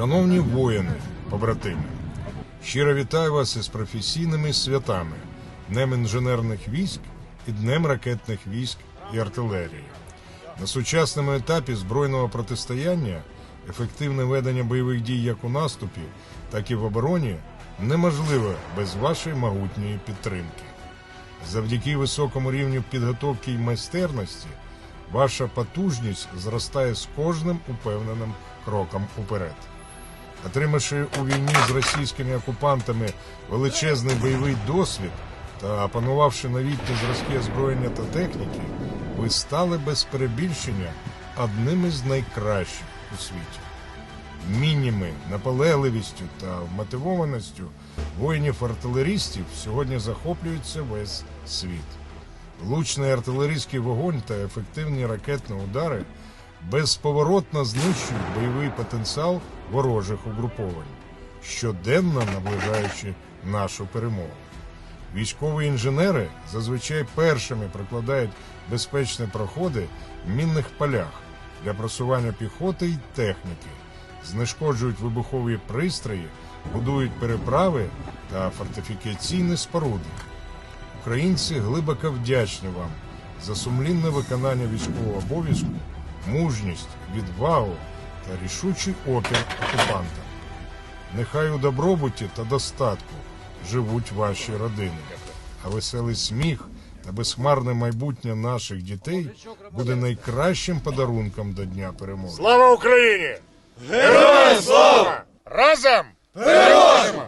Шановні воїни, побратими, щиро вітаю вас із професійними святами, Днем інженерних військ і Днем ракетних військ і артилерії. На сучасному етапі збройного протистояння ефективне ведення бойових дій як у наступі, так і в обороні неможливе без вашої могутньої підтримки. Завдяки високому рівню підготовки і майстерності ваша потужність зростає з кожним упевненим кроком уперед. Отримавши у війні з російськими окупантами величезний бойовий досвід та опанувавши новітні зразки озброєння та техніки, ви стали без перебільшення одним із найкращих у світі. Мінніми, наполегливістю та вмотивованістю воїнів-артилерістів сьогодні захоплюється весь світ. Влучний артилерійський вогонь та ефективні ракетні удари безповоротно знищують бойовий потенціал ворожих угруповань, щоденно наближаючи нашу перемогу. Військові інженери зазвичай першими прокладають безпечні проходи в мінних полях для просування піхоти й техніки, знешкоджують вибухові пристрої, будують переправи та фортифікаційні споруди. Українці глибоко вдячні вам за сумлінне виконання військового обов'язку, мужність, відвагу та рішучий опір окупантам. Нехай у добробуті та достатку живуть ваші родини, а веселий сміх та безхмарне майбутнє наших дітей буде найкращим подарунком до Дня перемоги. Слава Україні! Героям слава! Разом! Переможемо!